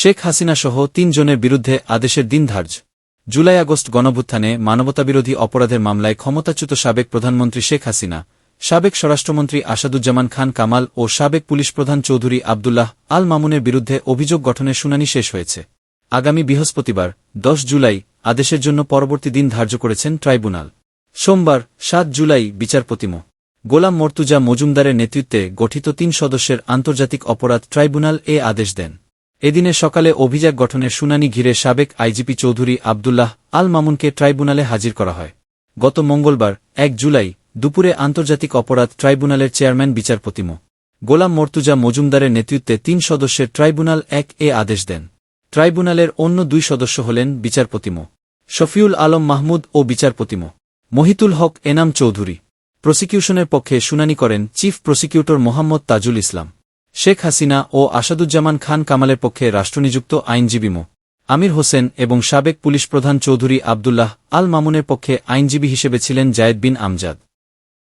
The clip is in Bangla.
শেখ হাসিনা সহ তিনজনের বিরুদ্ধে আদেশের দিন ধার্য। জুলাই আগস্ট গণভুত্থানে মানবতাবিরোধী অপরাধের মামলায় ক্ষমতাচ্যুত সাবেক প্রধানমন্ত্রী শেখ হাসিনা, সাবেক স্বরাষ্ট্রমন্ত্রী আসাদুজ্জামান খান কামাল ও সাবেক পুলিশ প্রধান চৌধুরী আবদুল্লাহ আল মামুনের বিরুদ্ধে অভিযোগ গঠনের শুনানি শেষ হয়েছে। আগামী বৃহস্পতিবার, দশ জুলাই, আদেশের জন্য পরবর্তী দিন ধার্য করেছেন ট্রাইব্যুনাল। সোমবার, সাত জুলাই বিচারপতিমো গোলাম মর্তুজা মজুমদারের নেতৃত্বে গঠিত তিন সদস্যের আন্তর্জাতিক অপরাধ ট্রাইব্যুনাল এ আদেশ দেন। এদিনের সকালে অভিযোগ গঠনের শুনানি ঘিরে সাবেক আইজিপি চৌধুরী আবদুল্লাহ আল মামুনকে ট্রাইব্যুনালে হাজির করা হয়। গত মঙ্গলবার, এক জুলাই, দুপুরে আন্তর্জাতিক অপরাধ ট্রাইব্যুনালের চেয়ারম্যান বিচারপতিমো গোলাম মর্তুজা মজুমদারের নেতৃত্বে তিন সদস্যের ট্রাইব্যুনাল এক এ আদেশ দেন। ট্রাইব্যুনালের অন্য দুই সদস্য হলেন বিচারপতিমো শফিউল আলম মাহমুদ ও বিচারপতিমো মহিতুল হক এনাম চৌধুরী। প্রসিকিউশনের পক্ষে শুনানি করেন চিফ প্রসিকিউটর মোহাম্মদ তাজুল ইসলাম। শেখ হাসিনা ও আসাদুজ্জামান খান কামালের পক্ষে রাষ্ট্রনিযুক্ত আইনজীবী মো। আমির হোসেন এবং সাবেক পুলিশ প্রধান চৌধুরী আবদুল্লাহ আল মামুনের পক্ষে আইনজীবী হিসেবে ছিলেন জায়েদ বিন আমজাদ।